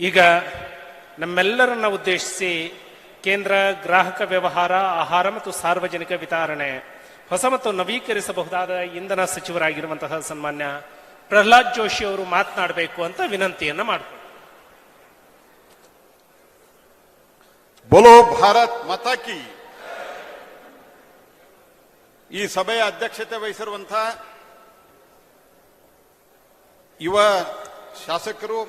ಈಗ ನಮ್ಮೆಲ್ಲರನ್ನ ಉದ್ದೇಶಿಸಿ ಕೇಂದ್ರ ಗ್ರಾಹಕ ವ್ಯವಹಾರ, ಆಹಾರ ಮತ್ತು ಸಾರ್ವಜನಿಕ ವಿತರಣೆ, ಹೊಸ ಮತ್ತು ನವೀಕರಿಸಬಹುದಾದ ಇಂಧನ ಸಚಿವರಾಗಿರುವಂತಹ ಸನ್ಮಾನ್ಯ ಪ್ರಹ್ಲಾದ್ ಜೋಶಿ ಅವರು ಮಾತನಾಡಬೇಕು ಅಂತ ವಿನಂತಿಯನ್ನ ಮಾಡ್ತಾರೆ ಬೋಲೋ ಭಾರತ್ ಮತಾಕಿ ಈ ಸಭೆಯ ಅಧ್ಯಕ್ಷತೆ ವಹಿಸಿರುವಂತಹ ಯುವ ಶಾಸಕರು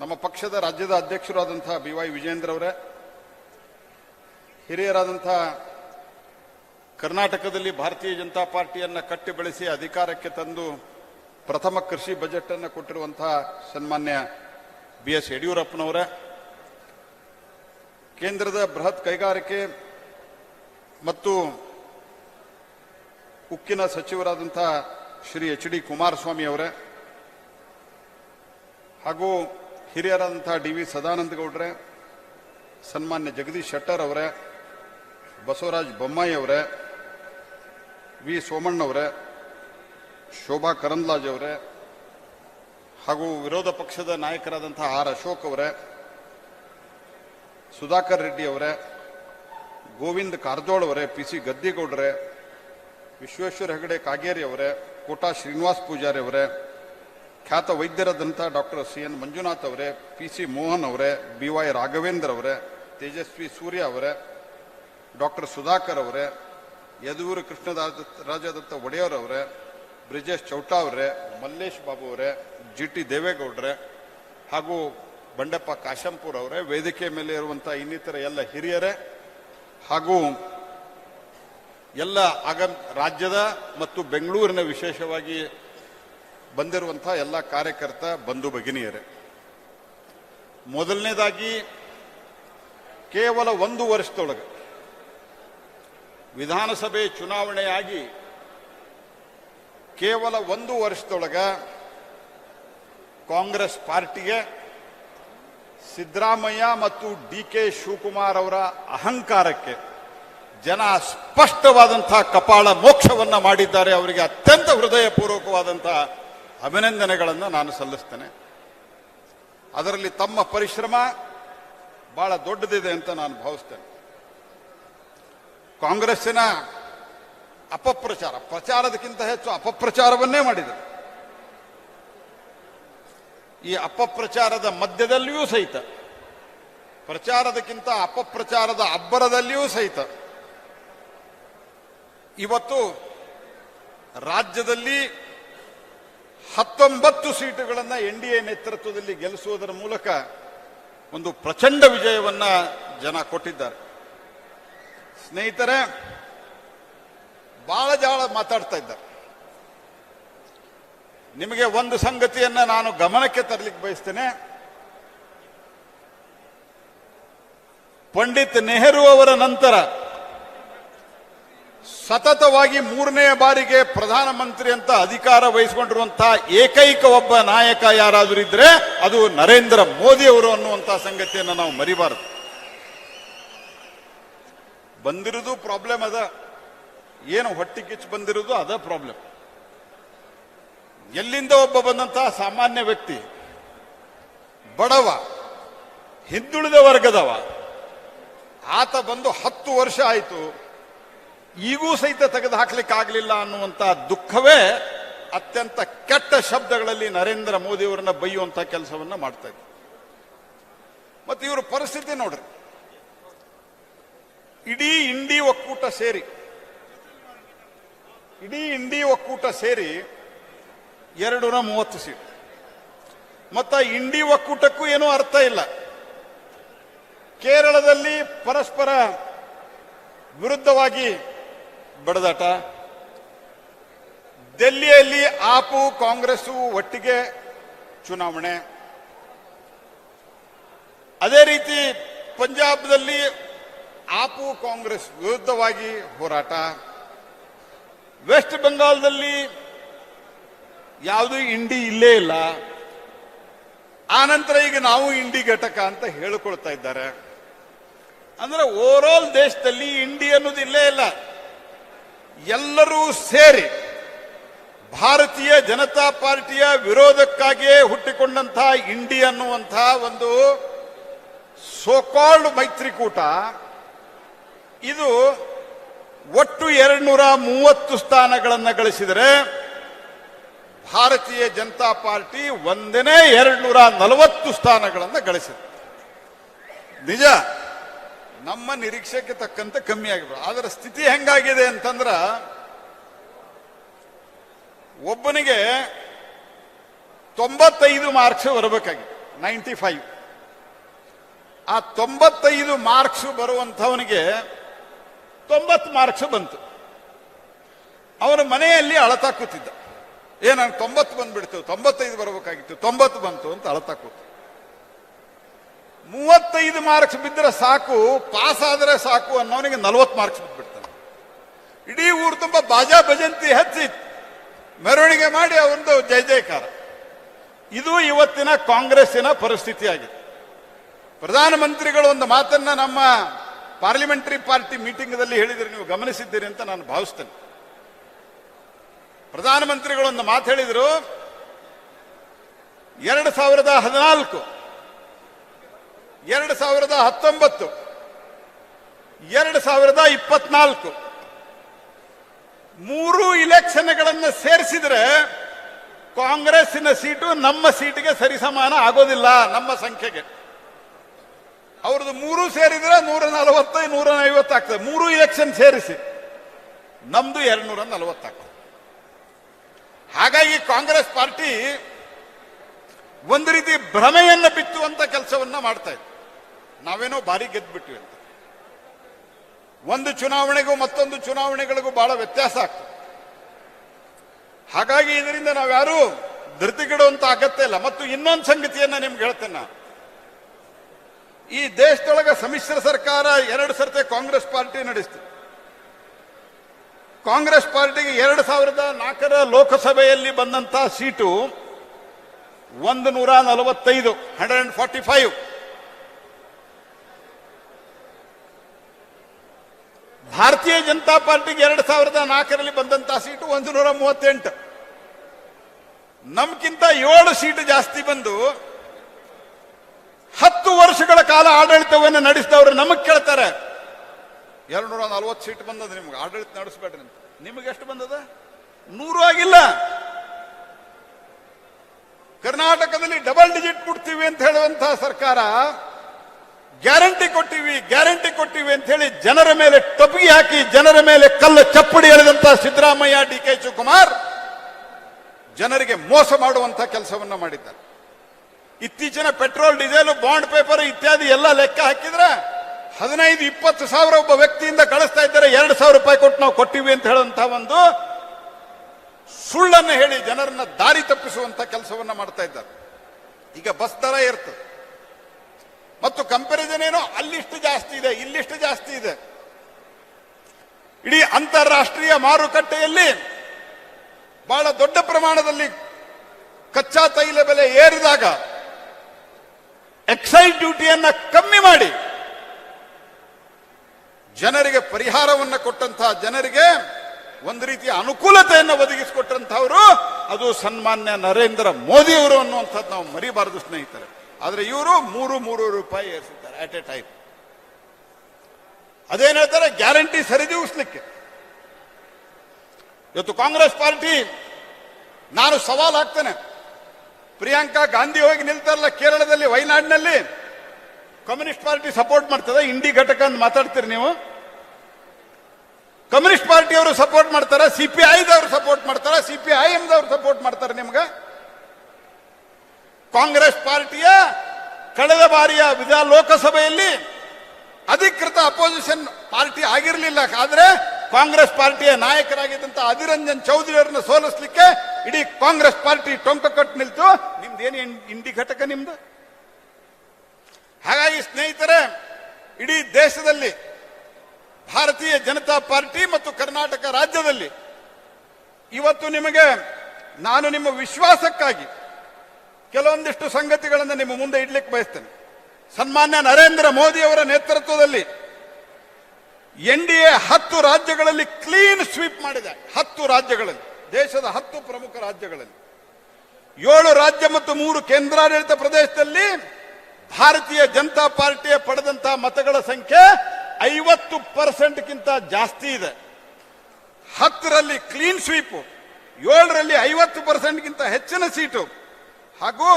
ನಮ್ಮ ಪಕ್ಷದ ರಾಜ್ಯದ ಅಧ್ಯಕ್ಷರಾದಂಥ ಬಿ ವೈ ವಿಜೇಂದ್ರ ಅವರೇ ಹಿರಿಯರಾದಂಥ ಕರ್ನಾಟಕದಲ್ಲಿ ಭಾರತೀಯ ಜನತಾ ಪಾರ್ಟಿಯನ್ನು ಕಟ್ಟಿ ಬೆಳೆಸಿ ಅಧಿಕಾರಕ್ಕೆ ತಂದು ಪ್ರಥಮ ಕೃಷಿ ಬಜೆಟ್ ಅನ್ನು ಕೊಟ್ಟಿರುವಂತಹ ಸನ್ಮಾನ್ಯ ಬಿ ಎಸ್ ಯಡಿಯೂರಪ್ಪನವರೇ, ಕೇಂದ್ರದ ಬೃಹತ್ ಕೈಗಾರಿಕೆ ಮತ್ತು ಉಕ್ಕಿನ ಸಚಿವರಾದಂಥ ಶ್ರೀ ಎಚ್ ಡಿ ಕುಮಾರಸ್ವಾಮಿ ಅವರೇ ಹಾಗೂ ಹಿರಿಯರಾದಂತಹ ಡಿ ವಿ ಸದಾನಂದ ಗೌಡ್ರೆ, ಸನ್ಮಾನ್ಯ ಜಗದೀಶ್ ಶೆಟ್ಟರ್ ಅವರೇ, ಬಸವರಾಜ್ ಬೊಮ್ಮಾಯಿ ಅವರೇ, ವಿ ಸೋಮಣ್ಣವರೇ ಶೋಭಾ ಕರಂದ್ಲಾಜ್ ಅವರೇ, ಹಾಗೂ ವಿರೋಧ ಪಕ್ಷದ ನಾಯಕರಾದಂಥ ಆರ್ ಅಶೋಕ್ ಅವರೇ, ಸುಧಾಕರ್ ರೆಡ್ಡಿ ಅವರೇ, ಗೋವಿಂದ ಕಾರಜೋಳ ಅವರೇ, ಪಿ ಸಿ ಗದ್ದಿಗೌಡರೇ, ವಿಶ್ವೇಶ್ವರ ಹೆಗಡೆ ಕಾಗೇರಿ ಅವರೇ, ಕೋಟಾ ಶ್ರೀನಿವಾಸ್ ಪೂಜಾರಿ ಅವರೇ ಖ್ಯಾತ ವೈದ್ಯರಾದಂಥ ಡಾಕ್ಟರ್ ಸಿ ಎನ್ ಮಂಜುನಾಥ್ ಅವರೇ, ಪಿ ಸಿ ಮೋಹನ್ ಅವರೇ, ಬಿ ವೈ ರಾಘವೇಂದ್ರ ಅವರೇ, ತೇಜಸ್ವಿ ಸೂರ್ಯ ಅವರೇ, ಡಾಕ್ಟರ್ ಸುಧಾಕರ್ ಅವರೇ ಯದೂರು ಕೃಷ್ಣದಾಸ ರಾಜದತ್ತ ಒಡೆಯರ್ ಅವರೇ, ಬ್ರಿಜೇಶ್ ಚೌಟಾ ಅವರೇ, ಮಲ್ಲೇಶ್ ಬಾಬು ಅವರೇ ಜಿ ಟಿ ದೇವೇಗೌಡ್ರೆ, ಹಾಗೂ ಬಂಡೆಪ್ಪ ಕಾಶಂಪುರ್ ಅವರೇ, ವೇದಿಕೆ ಮೇಲೆ ಇರುವಂಥ ಇನ್ನಿತರ ಎಲ್ಲ ಹಿರಿಯರೇ, ಹಾಗೂ ಎಲ್ಲ ಆಗಮ್ ರಾಜ್ಯದ ಮತ್ತು ಬೆಂಗಳೂರಿನ ವಿಶೇಷವಾಗಿ ಬಂದಿರುವಂತಹ ಎಲ್ಲ ಕಾರ್ಯಕರ್ತ ಬಂಧು ಭಗಿನಿಯರೇ. ಮೊದಲನೇದಾಗಿ ಕೇವಲ ಒಂದು ವರ್ಷದೊಳಗೆ ವಿಧಾನಸಭೆ ಚುನಾವಣೆಯಾಗಿ ಕೇವಲ ಒಂದು ವರ್ಷದೊಳಗೆ ಕಾಂಗ್ರೆಸ್ ಪಾರ್ಟಿಗೆ ಸಿದ್ದರಾಮಯ್ಯ ಮತ್ತು ಡಿ ಕೆ ಶಿವಕುಮಾರ್ ಅವರ ಅಹಂಕಾರಕ್ಕೆ ಜನ ಸ್ಪಷ್ಟವಾದಂತಹ ಕಪಾಳ ಮೋಕ್ಷವನ್ನ ಮಾಡಿದ್ದಾರೆ. ಅವರಿಗೆ ಅತ್ಯಂತ ಹೃದಯಪೂರ್ವಕವಾದಂತಹ ಅಭಿನಂದನೆಗಳನ್ನು ನಾನು ಸಲ್ಲಿಸ್ತೇನೆ. ಅದರಲ್ಲಿ ತಮ್ಮ ಪರಿಶ್ರಮ ಬಹಳ ದೊಡ್ಡದಿದೆ ಅಂತ ನಾನು ಭಾವಿಸ್ತೇನೆ. ಕಾಂಗ್ರೆಸ್ಸಿನ ಅಪಪ್ರಚಾರ, ಪ್ರಚಾರದಕ್ಕಿಂತ ಹೆಚ್ಚು ಅಪಪ್ರಚಾರವನ್ನೇ ಮಾಡಿದರು ಈ ಅಪಪ್ರಚಾರದ ಮಧ್ಯದಲ್ಲಿಯೂ ಸಹಿತ, ಪ್ರಚಾರದಕ್ಕಿಂತ ಅಪಪ್ರಚಾರದ ಅಬ್ಬರದಲ್ಲಿಯೂ ಸಹಿತ, ಇವತ್ತು ರಾಜ್ಯದಲ್ಲಿ ಹತ್ತೊಂಬತ್ತು ಸೀಟುಗಳನ್ನು ಎನ್ ಡಿ ಎ ನೇತೃತ್ವದಲ್ಲಿ ಗೆಲ್ಲಿಸುವುದರ ಮೂಲಕ ಒಂದು ಪ್ರಚಂಡ ವಿಜಯವನ್ನ ಜನ ಕೊಟ್ಟಿದ್ದಾರೆ. ಸ್ನೇಹಿತರೆ ಬಹಳ ಜಾಳ ಮಾತಾಡ್ತಾ ಇದ್ದಾರೆ. ನಿಮಗೆ ಒಂದು ಸಂಗತಿಯನ್ನ ನಾನು ಗಮನಕ್ಕೆ ತರಲಿಕ್ಕೆ ಬಯಸ್ತೇನೆ. ಪಂಡಿತ್ ನೆಹರು ಅವರ ನಂತರ ಸತತವಾಗಿ ಮೂರನೇ ಬಾರಿಗೆ ಪ್ರಧಾನಮಂತ್ರಿ ಅಂತ ಅಧಿಕಾರ ವಹಿಸಿಕೊಂಡಿರುವಂತಹ ಏಕೈಕ ಒಬ್ಬ ನಾಯಕ ಯಾರಾದರೂ ಇದ್ರೆ ಅದು ನರೇಂದ್ರ ಮೋದಿ ಅವರು ಅನ್ನುವಂತಹ ಸಂಗತಿಯನ್ನು ನಾವು ಮರಿಬಾರದು. ಬಂದಿರೋದು ಪ್ರಾಬ್ಲಮ್ ಅದ. ಏನು ಹೊಟ್ಟಿ ಕಿಚ್ಚು ಬಂದಿರೋದು ಅದ ಪ್ರಾಬ್ಲಮ್ ಎಲ್ಲಿಂದ ಒಬ್ಬ ಬಂದಂತಹ ಸಾಮಾನ್ಯ ವ್ಯಕ್ತಿ? ಬಡವ, ಹಿಂದುಳಿದ ವರ್ಗದವ. ಆತ ಬಂದು ಹತ್ತು ವರ್ಷ ಆಯಿತು. ಈಗೂ ಸಹಿತ ತೆಗೆದು ಹಾಕ್ಲಿಕ್ಕೆ ಆಗಲಿಲ್ಲ ಅನ್ನುವಂತ ದುಃಖವೇ ಅತ್ಯಂತ ಕೆಟ್ಟ ಶಬ್ದಗಳಲ್ಲಿ ನರೇಂದ್ರ ಮೋದಿ ಅವರನ್ನ ಬೈಯುವಂತ ಕೆಲಸವನ್ನ ಮಾಡ್ತಾ ಇದ್ರು ಮತ್ತೆ ಇವರ ಪರಿಸ್ಥಿತಿ ನೋಡ್ರಿ. ಇಡೀ ಇಂಡಿ ಒಕ್ಕೂಟ ಸೇರಿ, ಇಡೀ ಇಂಡಿ ಒಕ್ಕೂಟ ಸೇರಿ ಎರಡು ನೂರ ಮೂವತ್ತು ಸೀಟ್. ಮತ್ತ ಇಂಡಿ ಒಕ್ಕೂಟಕ್ಕೂ ಏನೂ ಅರ್ಥ ಇಲ್ಲ. ಕೇರಳದಲ್ಲಿ ಪರಸ್ಪರ ವಿರುದ್ಧವಾಗಿ ಬಡದಾಟ. ದೆಲ್ಲಿಯಲ್ಲಿ ಆಪು ಕಾಂಗ್ರೆಸ್ಸು ಒಟ್ಟಿಗೆ ಚುನಾವಣೆ. ಅದೇ ರೀತಿ ಪಂಜಾಬ್ದಲ್ಲಿ ಆಪು ಕಾಂಗ್ರೆಸ್ ವಿರುದ್ಧವಾಗಿ ಹೋರಾಟ. ವೆಸ್ಟ್ ಬೆಂಗಾಲ್ದಲ್ಲಿ ಯಾವುದು ಇಂಡಿ ಇಲ್ಲೇ ಇಲ್ಲ. ಆನಂತರ ಈಗ ನಾವು ಇಂಡಿ ಘಟಕ ಅಂತ ಹೇಳಿಕೊಳ್ತಾ ಇದ್ದಾರೆ. ಅಂದ್ರೆ ಓವರ್ ಆಲ್ ದೇಶದಲ್ಲಿ ಇಂಡಿ ಅನ್ನೋದು ಇಲ್ಲೇ ಇಲ್ಲ. ಎಲ್ಲರೂ ಸೇರಿ ಭಾರತೀಯ ಜನತಾ ಪಾರ್ಟಿಯ ವಿರೋಧಕ್ಕಾಗಿಯೇ ಹುಟ್ಟಿಕೊಂಡಂತಹ ಇಂಡಿ ಅನ್ನುವಂತಹ ಒಂದು ಸೋಕಾಲ್ಡ್ ಮೈತ್ರಿಕೂಟ, ಇದು ಒಟ್ಟು ಎರಡ್ನೂರ ಮೂವತ್ತು ಸ್ಥಾನಗಳನ್ನು ಗಳಿಸಿದರೆ ಭಾರತೀಯ ಜನತಾ ಪಾರ್ಟಿ ಒಂದನೇ ಎರಡ್ನೂರ ನಲವತ್ತು ಸ್ಥಾನಗಳನ್ನು ಗಳಿಸಿದೆ. ನಿಜ? ನಮ್ಮ ನಿರೀಕ್ಷೆಗೆ ತಕ್ಕಂತೆ ಕಮ್ಮಿ ಆಗಿಬಿಡ. ಅದರ ಸ್ಥಿತಿ ಹೆಂಗಾಗಿದೆ ಅಂತಂದ್ರ, ಒಬ್ಬನಿಗೆ ತೊಂಬತ್ತೈದು ಮಾರ್ಕ್ಸ್ ಬರಬೇಕಾಗಿತ್ತು, ನೈಂಟಿ ಫೈವ್. ಆ ತೊಂಬತ್ತೈದು ಮಾರ್ಕ್ಸ್ ಬರುವಂಥವನಿಗೆ ತೊಂಬತ್ತು ಮಾರ್ಕ್ಸ್ ಬಂತು. ಅವನ ಮನೆಯಲ್ಲಿ ಅಳತಾ ಕೂತಿದ್ದ. ತೊಂಬತ್ತು ಬಂದ್ಬಿಡ್ತು, ತೊಂಬತ್ತೈದು ಬರಬೇಕಾಗಿತ್ತು, ತೊಂಬತ್ತು ಬಂತು ಅಂತ ಅಳತಾ ಮೂವತ್ತೈದು ಮಾರ್ಕ್ಸ್ ಬಿದ್ದರೆ ಸಾಕು, ಪಾಸ್ ಆದರೆ ಸಾಕು ಅನ್ನೋನಿಗೆ ನಲ್ವತ್ತು ಮಾರ್ಕ್ಸ್ ಬಿಟ್ಬಿಡ್ತಾನೆ ಇಡೀ ಊರು ತುಂಬ ಬಾಜಾ ಭಜಂತಿ ಹಚ್ಚಿ ಮೆರವಣಿಗೆ ಮಾಡಿ ಅವರದು ಜಯ ಜಯಕಾರ. ಇದು ಇವತ್ತಿನ ಕಾಂಗ್ರೆಸ್ಸಿನ ಪರಿಸ್ಥಿತಿಯಾಗಿದೆ. ಪ್ರಧಾನಮಂತ್ರಿಗಳು ಒಂದು ಮಾತನ್ನ ನಮ್ಮ ಪಾರ್ಲಿಮೆಂಟರಿ ಪಾರ್ಟಿ ಮೀಟಿಂಗ್ದಲ್ಲಿ ಹೇಳಿದ್ರೆ, ನೀವು ಗಮನಿಸಿದ್ದೀರಿ ಅಂತ ನಾನು ಭಾವಿಸ್ತೇನೆ. ಪ್ರಧಾನಮಂತ್ರಿಗಳು ಒಂದು ಮಾತು ಹೇಳಿದರು, ಎರಡು ಸಾವಿರದ ಹದಿನಾಲ್ಕು ಎರಡು ಸಾವಿರದ ಹತ್ತೊಂಬತ್ತು. ಎರಡು ಸಾವಿರದ ಇಪ್ಪತ್ನಾಲ್ಕು. ಮೂರು ಇಲೆಕ್ಷನ್ಗಳನ್ನು ಸೇರಿಸಿದ್ರೆ ಕಾಂಗ್ರೆಸ್ಸಿನ ಸೀಟು ನಮ್ಮ ಸೀಟಿಗೆ ಸರಿಸಮಾನ ಆಗೋದಿಲ್ಲ ನಮ್ಮ ಸಂಖ್ಯೆಗೆ. ಅವ್ರದ್ದು ಮೂರು ಸೇರಿದ್ರೆ ನೂರ ನಲವತ್ತು ನೂರ ಐವತ್ತು ಆಗ್ತದೆ. ಮೂರು ಇಲೆಕ್ಷನ್ ಸೇರಿಸಿ ನಮ್ದು ಎರಡ್ನೂರ ನಲವತ್ತಾಗ್ತದೆ ಹಾಗಾಗಿ ಕಾಂಗ್ರೆಸ್ ಪಾರ್ಟಿ ಒಂದು ರೀತಿ ಭ್ರಮೆಯನ್ನು ಬಿತ್ತುವಂತ ಕೆಲಸವನ್ನ ಮಾಡ್ತಾ ಇದೆ. ನಾವೇನೋ ಭಾರಿ ಗೆದ್ಬಿಟ್ವಿ ಅಂತ. ಒಂದು ಚುನಾವಣೆಗೂ ಮತ್ತೊಂದು ಚುನಾವಣೆಗಳಿಗೂ ಬಹಳ ವ್ಯತ್ಯಾಸ ಆಗ್ತದೆ. ಹಾಗಾಗಿ ಇದರಿಂದ ನಾವ್ಯಾರು ಧೃತಿಗಿಡುವಂತ ಅಗತ್ಯ ಇಲ್ಲ. ಮತ್ತು ಇನ್ನೊಂದು ಸಂಗತಿಯನ್ನ ನಿಮ್ಗೆ ಹೇಳ್ತೇನೆ ಈ ದೇಶದೊಳಗೆ ಸಮ್ಮಿಶ್ರ ಸರ್ಕಾರ ಎರಡು ಸರ್ತೆ ಕಾಂಗ್ರೆಸ್ ಪಾರ್ಟಿ ನಡೆಸ್ತು. ಕಾಂಗ್ರೆಸ್ ಪಾರ್ಟಿಗೆ ಎರಡು ಸಾವಿರದ ನಾಲ್ಕರ ಲೋಕಸಭೆಯಲ್ಲಿ ಬಂದಂತ ಸೀಟು ಒಂದು ನೂರ ನಲವತ್ತೈದು, ಹಂಡ್ರೆಡ್ ಅಂಡ್ ಫಾರ್ಟಿ ಫೈವ್. ಭಾರತೀಯ ಜನತಾ ಪಾರ್ಟಿಗೆ ಎರಡು ಸಾವಿರದ ನಾಲ್ಕರಲ್ಲಿ ಬಂದಂತಹ ಸೀಟು ಒಂದು ನೂರ ಮೂವತ್ತೆಂಟು. ನಮ್ಗಿಂತ ಏಳು ಸೀಟು ಜಾಸ್ತಿ ಬಂದು ಹತ್ತು ವರ್ಷಗಳ ಕಾಲ ಆಡಳಿತವನ್ನು ನಡೆಸಿದವರು ನಮಗ್ ಕೇಳ್ತಾರೆ. ಎರಡು ನೂರ ನಲ್ವತ್ತು ಸೀಟ್ ಬಂದದ ನಿಮ್ಗೆ, ಆಡಳಿತ ನಡೆಸ್ಬೇಡ್ರಿ ಅಂತ. ನಿಮಗೆ ಎಷ್ಟು ಬಂದದ? ನೂರು ಆಗಿಲ್ಲ. ಕರ್ನಾಟಕದಲ್ಲಿ ಡಬಲ್ ಡಿಜಿಟ್ ಕೊಡ್ತೀವಿ ಅಂತ ಹೇಳುವಂತಹ ಸರ್ಕಾರ ಗ್ಯಾರಂಟಿ ಕೊಟ್ಟಿವಿ ಗ್ಯಾರಂಟಿ ಕೊಟ್ಟಿವಿ ಅಂತ ಹೇಳಿ ಜನರ ಮೇಲೆ ಟಪ್ಪಿಗೆ ಹಾಕಿ, ಜನರ ಮೇಲೆ ಕಲ್ಲು ಚಪ್ಪಡಿ ಎಳೆದಂತ ಸಿದ್ದರಾಮಯ್ಯ, ಡಿ ಕೆ ಶಿವಕುಮಾರ್ ಜನರಿಗೆ ಮೋಸ ಮಾಡುವಂತ ಕೆಲಸವನ್ನ ಮಾಡಿದ್ದಾರೆ. ಇತ್ತೀಚಿನ ಪೆಟ್ರೋಲ್, ಡೀಸೆಲ್, ಬಾಂಡ್ ಪೇಪರ್ ಇತ್ಯಾದಿ ಎಲ್ಲ ಲೆಕ್ಕ ಹಾಕಿದ್ರೆ ಹದಿನೈದು, ಇಪ್ಪತ್ತು ಸಾವಿರ ಒಬ್ಬ ವ್ಯಕ್ತಿಯಿಂದ ಕಳಿಸ್ತಾ ಇದ್ದಾರೆ, ಎರಡು ಸಾವಿರ ರೂಪಾಯಿ ಕೊಟ್ಟು ನಾವು ಕೊಟ್ಟಿವಿ ಅಂತ ಹೇಳುವಂತಹ ಒಂದು ಸುಳ್ಳನ್ನು ಹೇಳಿ ಜನರನ್ನ ದಾರಿ ತಪ್ಪಿಸುವಂತ ಕೆಲಸವನ್ನ ಮಾಡ್ತಾ ಇದ್ದಾರೆ. ಈಗ ಬಸ್ ದರ ಇರ್ತದೆ ಮತ್ತು ಕಂಪ್ಯಾರಿಸನ್ ಏನೋ ಅಲ್ಲಿಷ್ಟು ಜಾಸ್ತಿ ಇದೆ, ಇಲ್ಲಿಷ್ಟು ಜಾಸ್ತಿ ಇದೆ. ಇಡೀ ಅಂತಾರಾಷ್ಟ್ರೀಯ ಮಾರುಕಟ್ಟೆಯಲ್ಲಿ ಬಹಳ ದೊಡ್ಡ ಪ್ರಮಾಣದಲ್ಲಿ ಕಚ್ಚಾ ತೈಲ ಬೆಲೆ ಏರಿದಾಗ ಎಕ್ಸೈಸ್ ಡ್ಯೂಟಿಯನ್ನ ಕಮ್ಮಿ ಮಾಡಿ ಜನರಿಗೆ ಪರಿಹಾರವನ್ನು ಕೊಟ್ಟಂತಹ ಜನರಿಗೆ ಒಂದು ರೀತಿಯ ಅನುಕೂಲತೆಯನ್ನು ಒದಗಿಸಿಕೊಟ್ಟಂತಹವರು ಅದು ಸನ್ಮಾನ್ಯ ನರೇಂದ್ರ ಮೋದಿ ಅವರು ಅನ್ನುವಂಥದ್ದು ನಾವು ಮರಿಬಾರದು ಸ್ನೇಹಿತರೆ. ಆದ್ರೆ ಇವರು ಮೂರು ಮೂರು ರೂಪಾಯಿ ಏರಿಸಿದ್ದಾರೆ ಅಟ್ ಎ ಟೈಮ್ ಅದೇನ್ ಹೇಳ್ತಾರೆ? ಗ್ಯಾರಂಟಿ ಸರಿದೂಗಿಸ್ಲಿಕ್ಕೆ ಇವತ್ತು ಕಾಂಗ್ರೆಸ್ ಪಾರ್ಟಿ, ನಾನು ಸವಾಲ್ ಹಾಕ್ತೇನೆ. ಪ್ರಿಯಾಂಕಾ ಗಾಂಧಿ ಹೋಗಿ ನಿಲ್ತಾರಲ್ಲ ಕೇರಳದಲ್ಲಿ ವಯನಾಡಿನಲ್ಲಿ ಕಮ್ಯುನಿಸ್ಟ್ ಪಾರ್ಟಿ ಸಪೋರ್ಟ್ ಮಾಡ್ತದೆ? ಇಂಡಿ ಘಟಕ ಅಂತ ಮಾತಾಡ್ತೀರಿ ನೀವು? ಕಮ್ಯುನಿಸ್ಟ್ ಪಾರ್ಟಿಯವರು ಸಪೋರ್ಟ್ ಮಾಡ್ತಾರ? ಸಿಪಿಐದವರು ಸಪೋರ್ಟ್ ಮಾಡ್ತಾರ? ಸಿಪಿಐಎಂದವರು ಸಪೋರ್ಟ್ ಮಾಡ್ತಾರೆ ನಿಮ್ಗೆ? ಕಾಂಗ್ರೆಸ್ ಪಾರ್ಟಿಯ ಕಳೆದ ಬಾರಿಯ ವಿಧಾನ ಲೋಕಸಭೆಯಲ್ಲಿ ಅಧಿಕೃತ ಅಪೋಸಿಷನ್ ಪಾರ್ಟಿ ಆಗಿರಲಿಲ್ಲ. ಆದರೆ ಕಾಂಗ್ರೆಸ್ ಪಾರ್ಟಿಯ ನಾಯಕರಾಗಿದ್ದಂಥ ಅಧಿರಂಜನ್ ಚೌಧರಿ ಅವರನ್ನ ಸೋಲಿಸಲಿಕ್ಕೆ ಇಡೀ ಕಾಂಗ್ರೆಸ್ ಪಾರ್ಟಿ ಟೊಂಕ ಕಟ್ಟು ನಿಲ್ತು. ನಿಮ್ದೇನು ಇಂಡಿ ಘಟಕ ನಿಮ್ದು? ಹಾಗಾಗಿ ಸ್ನೇಹಿತರೆ, ಇಡೀ ದೇಶದಲ್ಲಿ ಭಾರತೀಯ ಜನತಾ ಪಾರ್ಟಿ ಮತ್ತು ಕರ್ನಾಟಕ ರಾಜ್ಯದಲ್ಲಿ ಇವತ್ತು ನಿಮಗೆ, ನಾನು ನಿಮ್ಮ ವಿಶ್ವಾಸಕ್ಕಾಗಿ ಕೆಲವೊಂದಿಷ್ಟು ಸಂಗತಿಗಳನ್ನು ನಿಮ್ಮ ಮುಂದೆ ಇಡ್ಲಿಕ್ಕೆ ಬಯಸ್ತೇನೆ. ಸನ್ಮಾನ್ಯ ನರೇಂದ್ರ ಮೋದಿ ಅವರ ನೇತೃತ್ವದಲ್ಲಿ ಎನ್ ಡಿ ಎ ಹತ್ತು ರಾಜ್ಯಗಳಲ್ಲಿ ಕ್ಲೀನ್ ಸ್ವೀಪ್ ಮಾಡಿದೆ. ಹತ್ತು ರಾಜ್ಯಗಳಲ್ಲಿ, ದೇಶದ ಹತ್ತು ಪ್ರಮುಖ ರಾಜ್ಯಗಳಲ್ಲಿ. ಏಳು ರಾಜ್ಯ ಮತ್ತು ಮೂರು ಕೇಂದ್ರಾಡಳಿತ ಪ್ರದೇಶದಲ್ಲಿ ಭಾರತೀಯ ಜನತಾ ಪಾರ್ಟಿಯ ಪಡೆದಂತಹ ಮತಗಳ ಸಂಖ್ಯೆ ಐವತ್ತು ಪರ್ಸೆಂಟ್ಗಿಂತ ಜಾಸ್ತಿ ಇದೆ. ಹತ್ತರಲ್ಲಿ ಕ್ಲೀನ್ ಸ್ವೀಪ್, ಏಳರಲ್ಲಿ ಐವತ್ತು ಪರ್ಸೆಂಟ್ಗಿಂತ ಹೆಚ್ಚಿನ ಸೀಟು. ಹಾಗೂ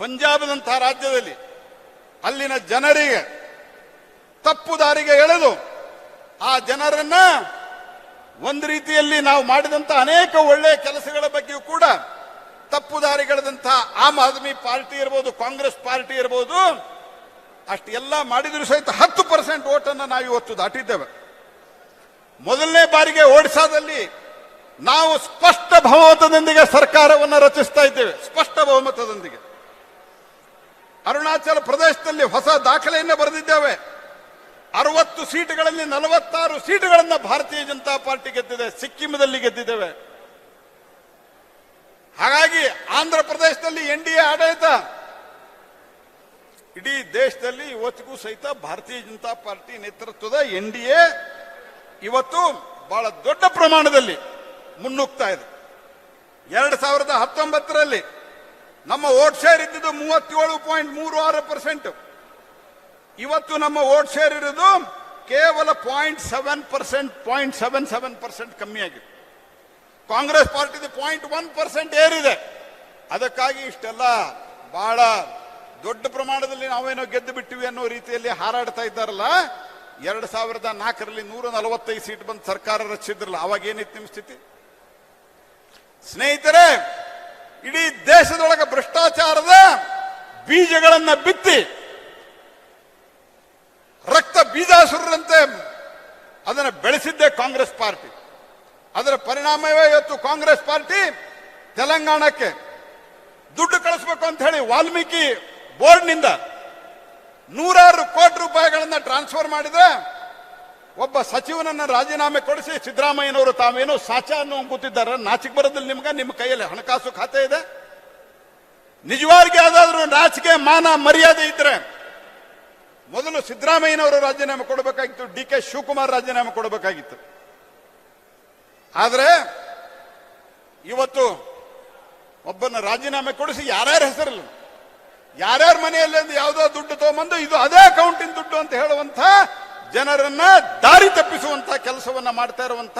ಪಂಜಾಬ್ನಂತಹ ರಾಜ್ಯದಲ್ಲಿ ಅಲ್ಲಿನ ಜನರಿಗೆ ತಪ್ಪು ದಾರಿಗೆ ಎಳೆದು ಆ ಜನರನ್ನ ಒಂದು ರೀತಿಯಲ್ಲಿ ನಾವು ಮಾಡಿದಂತ ಅನೇಕ ಒಳ್ಳೆಯ ಕೆಲಸಗಳ ಬಗ್ಗೆಯೂ ಕೂಡ ತಪ್ಪು ದಾರಿಗೆಳೆದಂತಹ ಆಮ್ ಆದ್ಮಿ ಪಾರ್ಟಿ ಇರ್ಬೋದು, ಕಾಂಗ್ರೆಸ್ ಪಾರ್ಟಿ ಇರ್ಬೋದು, ಅಷ್ಟೆಲ್ಲ ಮಾಡಿದ್ರು ಸಹಿತ ಹತ್ತು ಪರ್ಸೆಂಟ್ ಓಟನ್ನು ನಾವು ಇವತ್ತು ದಾಟಿದ್ದೇವೆ. ಮೊದಲನೇ ಬಾರಿಗೆ ಒಡಿಶಾದಲ್ಲಿ ನಾವು ಸ್ಪಷ್ಟ ಬಹುಮತದೊಂದಿಗೆ ಸರ್ಕಾರವನ್ನು ರಚಿಸ್ತಾ ಇದ್ದೇವೆ. ಸ್ಪಷ್ಟ ಬಹುಮತದೊಂದಿಗೆ. ಅರುಣಾಚಲ ಪ್ರದೇಶದಲ್ಲಿ ಹೊಸ ದಾಖಲೆಯನ್ನು ಬರೆದಿದ್ದೇವೆ. ಅರವತ್ತು ಸೀಟುಗಳಲ್ಲಿ ನಲವತ್ತಾರು ಸೀಟುಗಳನ್ನು ಭಾರತೀಯ ಜನತಾ ಪಾರ್ಟಿ ಗೆದ್ದಿದೆ. ಸಿಕ್ಕಿಂದಲ್ಲಿ ಗೆದ್ದಿದ್ದೇವೆ. ಹಾಗಾಗಿ ಆಂಧ್ರ ಪ್ರದೇಶದಲ್ಲಿ ಎನ್ ಡಿ ಎ ಆಡಳಿತ. ಇಡೀ ದೇಶದಲ್ಲಿ ಇವತ್ತಿಗೂ ಸಹಿತ ಭಾರತೀಯ ಜನತಾ ಪಾರ್ಟಿ ನೇತೃತ್ವದ ಎನ್ ಡಿ ಎ ಇವತ್ತು ಬಹಳ ದೊಡ್ಡ ಪ್ರಮಾಣದಲ್ಲಿ ಮುನ್ನುಗ್ತಾ ಇದೆ. ಎರಡು ಸಾವಿರದ ಹತ್ತೊಂಬತ್ತರಲ್ಲಿ ನಮ್ಮ ವೋಟ್ ಶೇರ್ ಇದ್ದಿದ್ದು ಮೂವತ್ತೇಳು ಪಾಯಿಂಟ್ ಮೂರು ಆರು ಪರ್ಸೆಂಟ್. ಇವತ್ತು ನಮ್ಮ ವೋಟ್ ಶೇರ್ ಇರೋದು ಕೇವಲ point seven percent, point seven seven percent ಕಮ್ಮಿ ಆಗಿದೆ. ಕಾಂಗ್ರೆಸ್ ಪಾರ್ಟಿದು ಪಾಯಿಂಟ್ ಒನ್ ಪರ್ಸೆಂಟ್ ಏರಿದೆ. ಅದಕ್ಕಾಗಿ ಇಷ್ಟೆಲ್ಲ ಬಹಳ ದೊಡ್ಡ ಪ್ರಮಾಣದಲ್ಲಿ ನಾವೇನೋ ಗೆದ್ದು ಬಿಟ್ಟಿವಿ ಅನ್ನೋ ರೀತಿಯಲ್ಲಿ ಹಾರಾಡ್ತಾ ಇದ್ದಾರಲ್ಲ. ಎರಡ್ ಸಾವಿರದ ನಾಲ್ಕರಲ್ಲಿ ನೂರ ನಲವತ್ತೈದು ಸೀಟ್ ಬಂದು ಸರ್ಕಾರ ರಚಿಸಿದ್ರಲ್ಲ, ಅವಾಗ ಏನಿತ್ತು ನಿಮ್ಮ ಸ್ಥಿತಿ? ಸ್ನೇಹಿತರೆ, ಇಡೀ ದೇಶದೊಳಗೆ ಭ್ರಷ್ಟಾಚಾರದ ಬೀಜಗಳನ್ನ ಬಿತ್ತಿ, ರಕ್ತ ಬೀಜಾಸುರರಂತೆ ಅದನ್ನು ಬೆಳೆಸಿದ್ದೇ ಕಾಂಗ್ರೆಸ್ ಪಾರ್ಟಿ. ಅದರ ಪರಿಣಾಮವೇ ಇವತ್ತು ಕಾಂಗ್ರೆಸ್ ಪಾರ್ಟಿ ತೆಲಂಗಾಣಕ್ಕೆ. ದುಡ್ಡು ಕಳಿಸ್ಬೇಕು ಅಂತ ಹೇಳಿ ವಾಲ್ಮೀಕಿ ಬೋರ್ಡ್ನಿಂದ ನೂರಾರು ಕೋಟಿ ರೂಪಾಯಿಗಳನ್ನ ಟ್ರಾನ್ಸ್ಫರ್ ಮಾಡಿದ್ರೆ ಒಬ್ಬ ಸಚಿವನನ್ನ ರಾಜೀನಾಮೆ ಕೊಡಿಸಿ ಸಿದ್ದರಾಮಯ್ಯನವರು ತಾವೇನೋ ಸಾಚ ಅನ್ನೋ ಕೂತಿದ್ದಾರೆ ನಾಚಿಕೆ ಬರೋದಿಲ್ಲ ನಿಮ್ಗೆ, ನಿಮ್ಮ ಕೈಯಲ್ಲಿ ಹಣಕಾಸು ಖಾತೆ ಇದೆ. ನಿಜವಾಗಿ ಯಾವ್ದಾದ್ರು ನಾಚಿಕೆ, ಮಾನ, ಮರ್ಯಾದೆ ಇದ್ರೆ ಮೊದಲು ಸಿದ್ದರಾಮಯ್ಯನವರು ರಾಜೀನಾಮೆ ಕೊಡಬೇಕಾಗಿತ್ತು ಡಿ ಕೆ ಶಿವಕುಮಾರ್ ರಾಜೀನಾಮೆ ಕೊಡಬೇಕಾಗಿತ್ತು. ಆದರೆ ಇವತ್ತು ಒಬ್ಬನ ರಾಜೀನಾಮೆ ಕೊಡಿಸಿ ಯಾರ್ಯಾರ ಹೆಸರಲ್ಲ. ಯಾರ್ಯಾರ ಮನೆಯಲ್ಲಿ ಯಾವುದೋ ದುಡ್ಡು ತಗೊಂಬಂದು, ಇದು ಅದೇ ಅಕೌಂಟಿನ ದುಡ್ಡು ಅಂತ ಹೇಳುವಂತ ಜನರನ್ನ ದಾರಿ ತಪ್ಪಿಸುವಂತ ಕೆಲಸವನ್ನ ಮಾಡ್ತಾ ಇರುವಂತ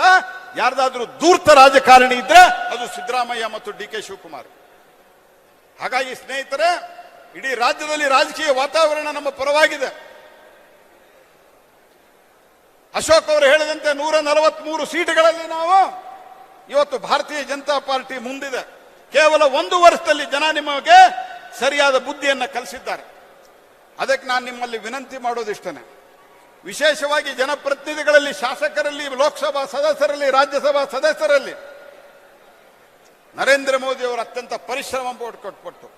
ಯಾರ್ದಾದ್ರೂ ದೂರ್ತ ರಾಜಕಾರಣಿ ಇದ್ರೆ ಅದು ಸಿದ್ದರಾಮಯ್ಯ ಮತ್ತು ಡಿ ಕೆ ಶಿವಕುಮಾರ್. ಹಾಗಾಗಿ ಸ್ನೇಹಿತರೆ, ಇಡೀ ರಾಜ್ಯದಲ್ಲಿ ರಾಜಕೀಯ ವಾತಾವರಣ ನಮ್ಮ ಪರವಾಗಿದೆ. ಅಶೋಕ್ ಅವರು ಹೇಳಿದಂತೆ ನೂರ ನಲವತ್ಮೂರು ಸೀಟುಗಳಲ್ಲಿ ನಾವು ಇವತ್ತು ಭಾರತೀಯ ಜನತಾ ಪಾರ್ಟಿ ಮುಂದಿದೆ. ಕೇವಲ ಒಂದು ವರ್ಷದಲ್ಲಿ ಜನ ನಿಮಗೆ ಸರಿಯಾದ ಬುದ್ಧಿಯನ್ನು ಕಲಿಸಿದ್ದಾರೆ. ಅದಕ್ಕೆ ನಾನು ನಿಮ್ಮಲ್ಲಿ ವಿನಂತಿ ಮಾಡೋದಿಷ್ಟನೇ. ವಿಶೇಷವಾಗಿ ಜನಪ್ರತಿನಿಧಿಗಳಲ್ಲಿ, ಶಾಸಕರಲ್ಲಿ, ಲೋಕಸಭಾ ಸದಸ್ಯರಲ್ಲಿ, ರಾಜ್ಯಸಭಾ ಸದಸ್ಯರಲ್ಲಿ. ನರೇಂದ್ರ ಮೋದಿ ಅವರು ಅತ್ಯಂತ ಪರಿಶ್ರಮ ಕೊಟ್ಕೊಟ್ಟು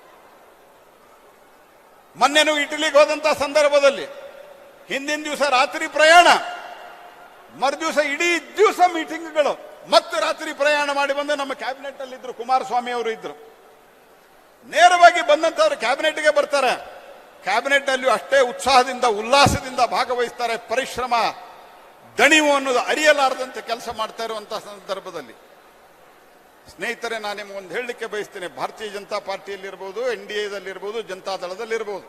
ಮೊನ್ನೆನೂ ಇಟಲಿಗೆ ಹೋದಂತಹ ಸಂದರ್ಭದಲ್ಲಿ ಹಿಂದಿನ ದಿವಸ ರಾತ್ರಿ ಪ್ರಯಾಣ, ಮರುದಿವಸ ಇಡೀ ದಿವಸ ಮೀಟಿಂಗ್ಗಳು, ಮತ್ತೆ ರಾತ್ರಿ ಪ್ರಯಾಣ ಮಾಡಿ ಬಂದು ನಮ್ಮ ಕ್ಯಾಬಿನೆಟ್ ಅಲ್ಲಿ ಇದ್ರು ಕುಮಾರಸ್ವಾಮಿ ಅವರು ಇದ್ರು. ನೇರವಾಗಿ ಬಂದಂತವ್ರು ಕ್ಯಾಬಿನೆಟ್ಗೆ ಬರ್ತಾರೆ. ಕ್ಯಾಬಿನೆಟ್ ಅಲ್ಲಿಯೂ ಅಷ್ಟೇ ಉತ್ಸಾಹದಿಂದ, ಉಲ್ಲಾಸದಿಂದ ಭಾಗವಹಿಸ್ತಾರೆ. ಪರಿಶ್ರಮ, ದಣಿವು ಅನ್ನೋದು ಅರಿಯಲಾರದಂತೆ ಕೆಲಸ ಮಾಡ್ತಾ ಇರುವಂತಹ ಸಂದರ್ಭದಲ್ಲಿ. ಸ್ನೇಹಿತರೆ, ನಾನು ನಿಮ್ಗೆ ಒಂದು ಹೇಳಲಿಕ್ಕೆ ಬಯಸ್ತೇನೆ. ಭಾರತೀಯ ಜನತಾ ಪಾರ್ಟಿಯಲ್ಲಿರ್ಬೋದು ಎನ್ ಡಿ ಎದಲ್ಲಿರ್ಬೋದು ಜನತಾ ದಳದಲ್ಲಿರ್ಬೋದು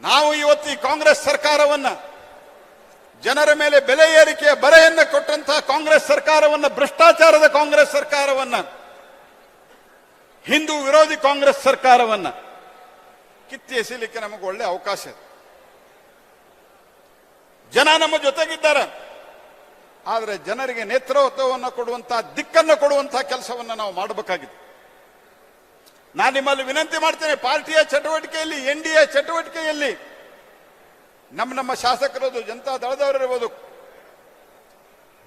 ನಾವು ಇವತ್ತು ಈ ಕಾಂಗ್ರೆಸ್ ಸರ್ಕಾರವನ್ನ, ಜನರ ಮೇಲೆ ಬೆಲೆ ಏರಿಕೆಯ ಬರೆಯನ್ನ ಕೊಟ್ಟಂತಹ ಕಾಂಗ್ರೆಸ್ ಸರ್ಕಾರವನ್ನ, ಭ್ರಷ್ಟಾಚಾರದ ಕಾಂಗ್ರೆಸ್ ಸರ್ಕಾರವನ್ನ, ಹಿಂದೂ ವಿರೋಧಿ ಕಾಂಗ್ರೆಸ್ ಸರ್ಕಾರವನ್ನ ಕಿತ್ತಿ ಎಸೀಲಿಕ್ಕೆ ನಮಗೆ ಒಳ್ಳೆ ಅವಕಾಶ ಇದೆ. ಜನ ನಮ್ಮ ಜೊತೆಗಿದ್ದಾರೆ. ಆದರೆ ಜನರಿಗೆ ನೇತೃತ್ವವನ್ನು ಕೊಡುವಂತಹ ದಿಕ್ಕನ್ನು ಕೊಡುವಂತಹ ಕೆಲಸವನ್ನು ನಾವು ಮಾಡಬೇಕಾಗಿದೆ. ನಾನು ನಿಮ್ಮಲ್ಲಿ ವಿನಂತಿ ಮಾಡ್ತೇನೆ, ಪಾರ್ಟಿಯ ಚಟುವಟಿಕೆಯಲ್ಲಿ, ಎನ್ ಡಿ ಎ ಚಟುವಟಿಕೆಯಲ್ಲಿ ನಮ್ಮ ನಮ್ಮ ಶಾಸಕರದು ಜನತಾ ದಳದವರಿರ್ಬೋದು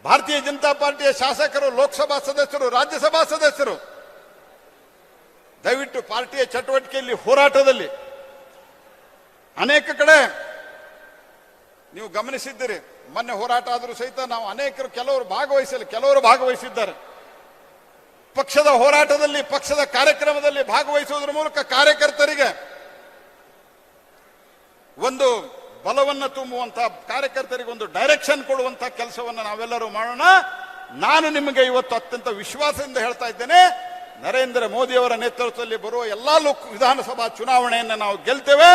ಭಾರತೀಯ ಜನತಾ ಪಾರ್ಟಿಯ ಶಾಸಕರು, ಲೋಕಸಭಾ ಸದಸ್ಯರು, ರಾಜ್ಯಸಭಾ ಸದಸ್ಯರು, ದಯವಿಟ್ಟು ಪಾರ್ಟಿಯ ಚಟುವಟಿಕೆಯಲ್ಲಿ ಹೋರಾಟದಲ್ಲಿ ಅನೇಕ ಕಡೆ ನೀವು ಗಮನಿಸಿದ್ದೀರಿ, ಮೊನ್ನೆ ಹೋರಾಟ ಆದರೂ ಸಹಿತ ನಾವು ಅನೇಕರು ಕೆಲವರು ಭಾಗವಹಿಸಲಿ, ಕೆಲವರು ಭಾಗವಹಿಸಿದ್ದಾರೆ. ಪಕ್ಷದ ಹೋರಾಟದಲ್ಲಿ, ಪಕ್ಷದ ಕಾರ್ಯಕ್ರಮದಲ್ಲಿ ಭಾಗವಹಿಸುವುದರ ಮೂಲಕ ಕಾರ್ಯಕರ್ತರಿಗೆ ಒಂದು ಬಲವನ್ನು ತುಂಬುವಂತಹ ಕಾರ್ಯಕರ್ತರಿಗೆ ಒಂದು ಡೈರೆಕ್ಷನ್ ಕೊಡುವಂತಹ ಕೆಲಸವನ್ನು ನಾವೆಲ್ಲರೂ ಮಾಡೋಣ. ನಾನು ನಿಮಗೆ ಇವತ್ತು ಅತ್ಯಂತ ವಿಶ್ವಾಸದಿಂದ ಹೇಳ್ತಾ ಇದ್ದೇನೆ, ನರೇಂದ್ರ ಮೋದಿಯವರ ನೇತೃತ್ವದಲ್ಲಿ ಬರುವ ಎಲ್ಲಾ ಲೋಕ, ವಿಧಾನಸಭಾ ಚುನಾವಣೆಯನ್ನು ನಾವು ಗೆಲ್ತೇವೆ.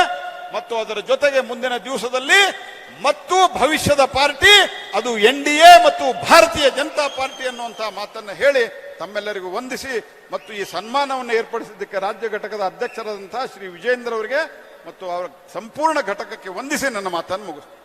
ಮತ್ತು ಅದರ ಜೊತೆಗೆ ಮುಂದಿನ ದಿವಸದಲ್ಲಿ ಮತ್ತು ಭವಿಷ್ಯದ ಪಾರ್ಟಿ, ಅದು ಎನ್ ಡಿ ಎ ಮತ್ತು ಭಾರತೀಯ ಜನತಾ ಪಾರ್ಟಿ ಅನ್ನುವಂತಹ ಮಾತನ್ನ ಹೇಳಿ ತಮ್ಮೆಲ್ಲರಿಗೂ ವಂದಿಸಿ ಮತ್ತು ಈ ಸನ್ಮಾನವನ್ನು ಏರ್ಪಡಿಸಿದ್ದಕ್ಕೆ ರಾಜ್ಯ ಘಟಕದ ಅಧ್ಯಕ್ಷರಾದಂತಹ ಶ್ರೀ ವಿಜೇಂದ್ರ ಅವರಿಗೆ ಮತ್ತು ಅವರ ಸಂಪೂರ್ಣ ಘಟಕಕ್ಕೆ ವಂದಿಸಿ ನನ್ನ ಮಾತನ್ನು ಮುಗಿಸ್ತೇನೆ.